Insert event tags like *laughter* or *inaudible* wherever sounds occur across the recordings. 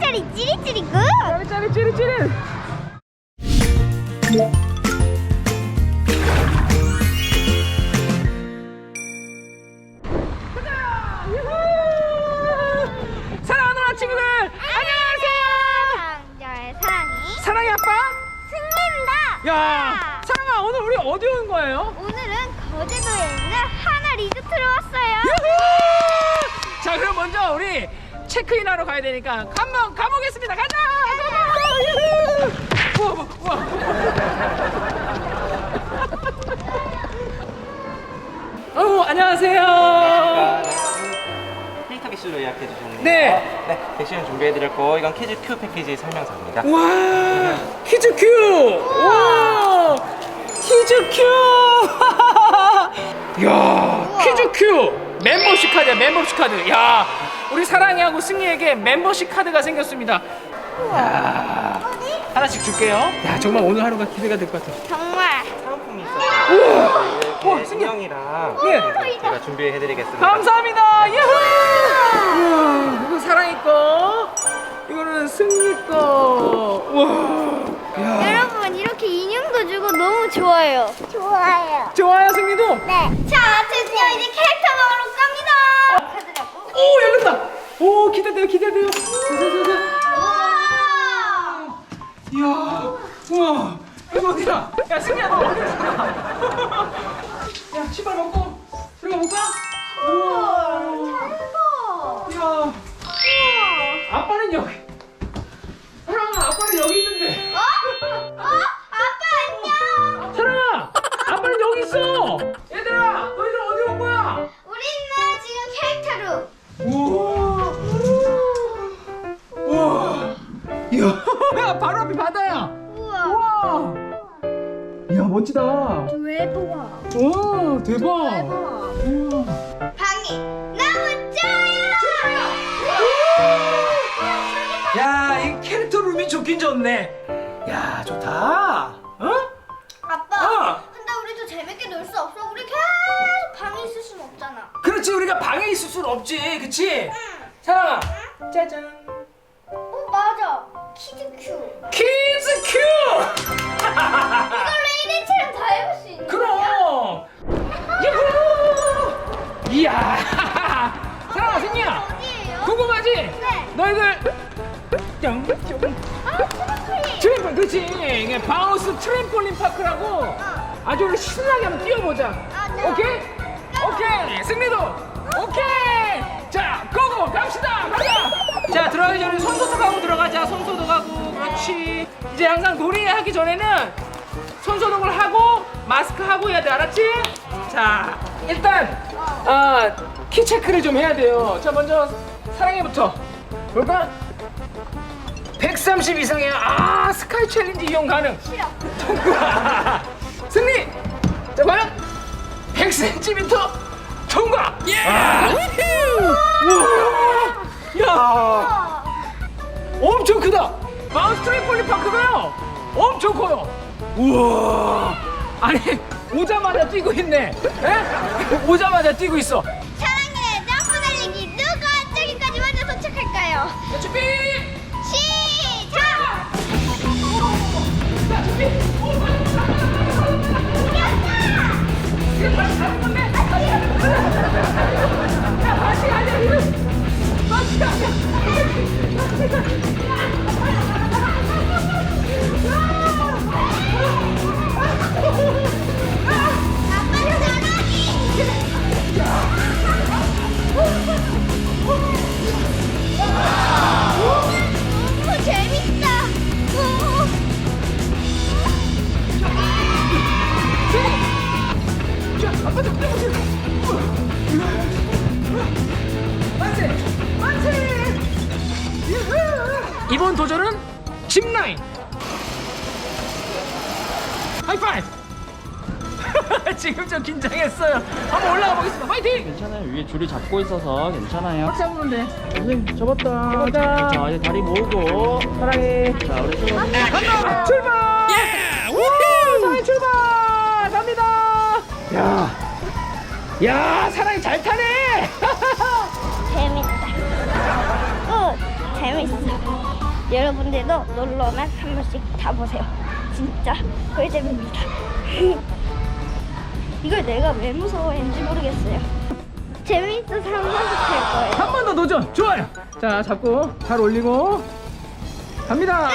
짜리짜리 찌릿찌릿 굿. 짜리 찌릿 찌릿. 가자! 유후! 사랑하는 아친구들 안녕하세요. 저의 사랑이 사랑의 아빠. 승리입니다. 야, 사랑아 오늘 우리 어디 온 거예요? 오늘은 거제도에 있는 하나 리조트로 왔어요. 유후! 자 그럼 먼저 우리 체크인 하러 가야 되니까 한번 가보겠습니다. 가자. 유후! 우와, 우와. 어 안녕하세요. 객실로 예약해 주셨네요. 네. 네, 객실은 준비해 드렸고 이건 키즈 큐 패키지 설명서입니다. 와 키즈 큐. 와 키즈 큐. *laughs* 야 키즈 큐 멤버십 카드야 멤버십 카드. 야 우리 사랑이하고 승리에게 멤버십 카드가 생겼습니다. 야 하나씩 줄게요. 야 정말 오늘 하루가 기대가 될 것 같아. 정말 사은품이 있어요. 우와, 신기해. 인형이랑 네. 제가 준비해 드리겠습니다. 감사합니다. 예후! 우와, 이거 사랑이 거, 이거는 승리 거. 와, 야. 여러분 이렇게 인형도 주고 너무 좋아요. 좋아요. 좋아요, 승리도. 네. 자, 드디어 이제 캐릭터 먹으러 갑니다. 카드라고. 오, 열렸다. 오, 기대돼요, 기대돼요. 자자자자. 우와. 이야, 우와, 이거 어디야? 야, 승리야, 너 어디 있어? 야, 신발 벗고 들어가 볼까? 우와, 우와. 이야, 아빠는 여기. 멋지다. 외부와. 와, 대박. 우와. 방이 너무 좋아요. 야, 이 캐릭터 룸이 좋긴 좋네. 야, 좋다. 어? 아빠. 어. 근데 우리 더 재밌게 놀 수 없어. 우리 계속 방에 있을 순 없잖아. 그렇지, 우리가 방에 있을 순 없지, 그치? 사랑아, 짜잔. 어 맞아. 키즈 큐. 키즈 큐! 이걸 이야! 사랑아, 승리야! 어디예요? 궁금하지? 네. 너희들 뿅뿅 아, 트럼플린. 트램폴 그렇지 이게 바우스 트램폴린 파크라고 아주 우리 신나게 한번 뛰어보자 아, 네. 오케이? 오케이 승리도 오케이 자 고고 갑시다 가자 자 들어가기 전에 손소독 하고 들어가자 손소독 하고 그렇지 이제 항상 놀이 하기 전에는 손소독을 하고 마스크 하고 해야 돼 알았지? 자 일단 아, 키 체크를 좀 해야 돼요. 자 먼저 사랑해부터 볼까? 130 이상이야 아 스카이 챌린지 이용 가능. 싫어. 통과. *laughs* 승리! 자 과연 100cm 통과! 예! 우와 야! 어. 엄청 크다! 마우스 트램폴린 파크가요! 엄청 커요! 우와! 아니 오자마자 뛰고 있네 에? 오자마자 뛰고 있어 이번 도전은 짚라인. 하이파이브. *laughs* 지금 좀 긴장했어요. 한번 올라가 보겠습니다. 파이팅! 괜찮아요. 위에 줄이 잡고 있어서 괜찮아요. 잡으는데 선생님 접었다. 자, 접었다. 이제 다리 모으고. 사랑해. 자, 우리 또 간다. 출발! 예! 우후! 사랑해 출발! 갑니다. 야, 야 사랑이 잘 타네. *laughs* 재밌다. 굿. 재밌어요. 여러분들도 놀러 오면 한 번씩 타보세요. 진짜 꿀잼입니다. *laughs* 이걸 내가 왜 무서워했는지 모르겠어요. 재밌어서 한 번씩 탈 거예요. 한 번 더 도전. 좋아요. 자, 잡고 잘 올리고 갑니다.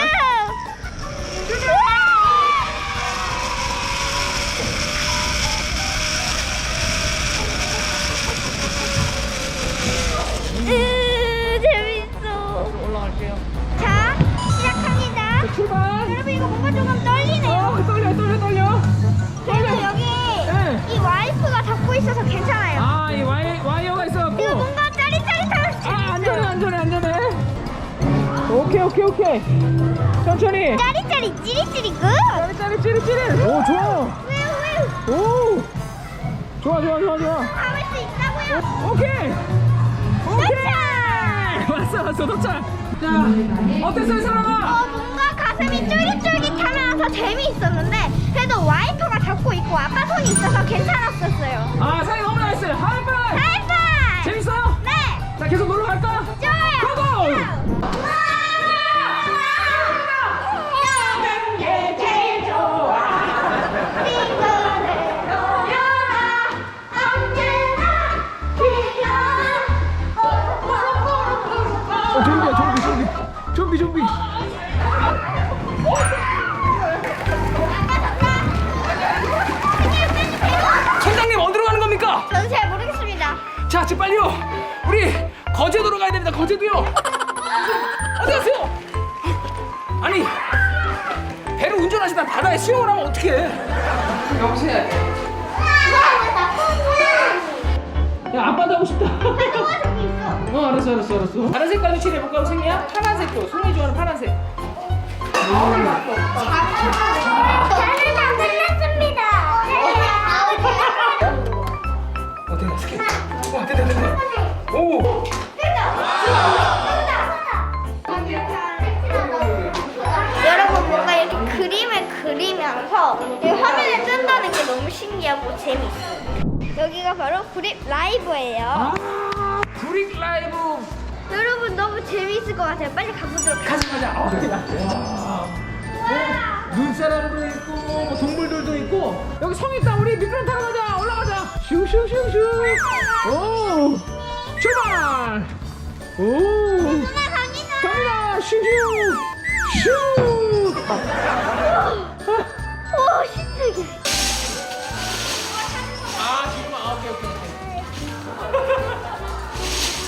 오케이. 천천히. 짜릿짜릿 찌릿찌릿 굿. 짜릿짜릿, 찌릿찌릿. 오, 좋아요. 왜왜 오. 좋아, 좋아, 좋아, 좋아. 잡을 수 있다고요? 오케이. 오케이. 왔어, 왔어, 도착. 자, 어땠어요, 사랑아? 어 뭔가 가슴이 쫄깃쫄깃하면서 재미있었는데 그래도 와이프가 잡고 있고 아빠 손이 있어서 괜찮았었어요. 아, 사랑이 너무 잘했어요. 하이파이. 하이파이! 재밌어요? 네! 자, 계속 놀러 갈까? 자, 지금 빨리요. 우리 거제도로 가야 됩니다. 거제도요. 어디 가세요? 아니, 배를 운전하시다 바다에 수영을 하면 어떡해? 여보세요. 야, 아빠도 하고 싶다. 어, 알았어, 알았어, 알았어. 다른 색깔도 칠해볼까, 승희야? 파란색도. 승희 좋아하는 파란색. 저 오! 여러분 뭔가 이렇게 그림을 그리면서 이 화면에 뜬다는 게 너무 신기하고 재밌어요. 여기가 바로 그림 라이브예요. 아, 브릭 라이브. 여러분 너무 재밌을 것 같아요. 빨리 가보도록 가자, 가자. 어, 와. 어, 눈사람도 있고, 뭐 동물들도 있고. 여기 성 있다. 우리 미끄럼 타러 가자. 슈슈슈슈. 오! 출발! 오! 누나 갑니다. 갑니다. 슈슈. 슈. 오 신세계. 아, 지금 아, 오케이, 오케이.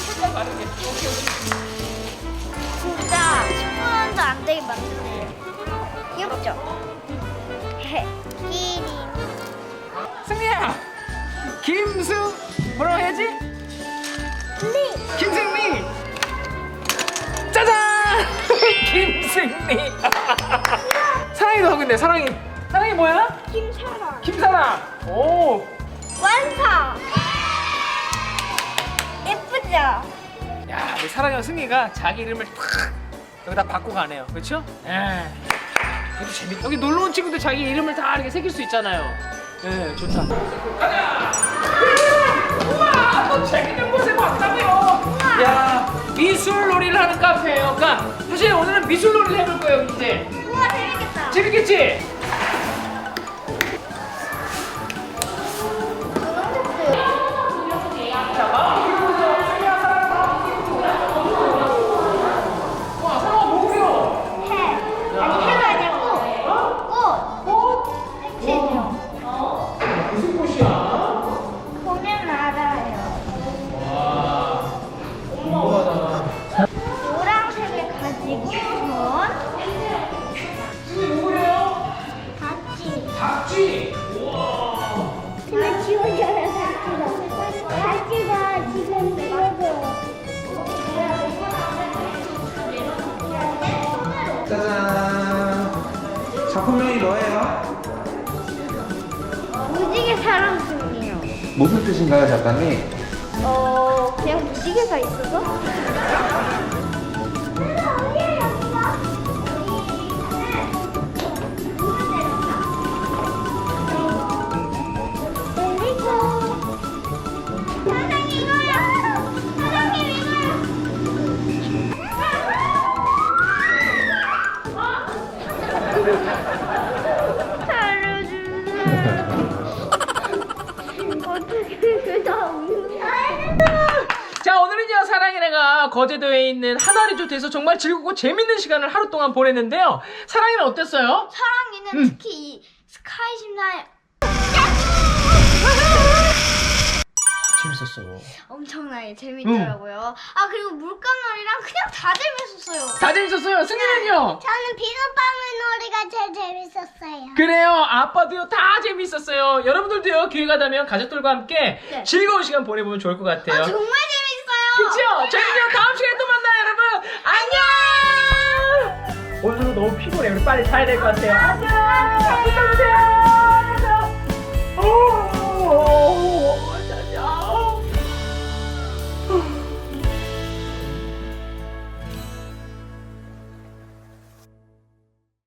출발 빠르게. 오케이, 오케이. 진짜 10분도 안 되게 만드네요. 귀엽죠? 김승 뭐라고 해야지? 리. 김승리. 짜잔! *laughs* 김승리. *laughs* 사랑이도 하고 있네. 사랑이. 사랑이 뭐야? 김사랑. 김사랑. 오. 완성. 예쁘죠? 야, 우리 사랑이랑 승리가 자기 이름을 탁 여기다 바꿔 가네요. 그렇죠? 예. 이것도 재밌. 여기 놀러 온 친구들 자기 이름을 다 이렇게 새길 수 있잖아요. 예, 좋다. 가자. 카페예요. 그러니까 사실 오늘은 미술놀이를 해볼 거예요, 이제. 우와 재밌겠다. 재밌겠지? 박쥐. 우와. 근데 지워져요 바지가. 바지가 지금 지워져요. 짜잔. 작품명이 뭐예요? 무지개 사랑꾼이요. 무슨 뜻인가요, 작가님? 어 그냥 무지개가 있어서. *laughs* 거제도에 있는 하나 리조트에서 정말 즐겁고 재밌는 시간을 하루 동안 보냈는데요. 사랑이는 어땠어요? 사랑이는 음. 특히 이 스카이 심사에 재밌었어. 엄청나게 재밌더라고요. 아 그리고 물감놀이랑 그냥 다 재밌었어요. 다 재밌었어요. 승리는요? 저는 비눗방울 놀이가 제일 재밌었어요. 그래요. 아빠도요. 다 재밌었어요. 여러분들도요. 기회가 되면 가족들과 함께 네. 즐거운 시간 보내보면 좋을 것 같아요. 아, 정말 재밌어요. 저 너무 피곤해. 우리 빨리 자야 될 것 같아요. 안녕! 부탁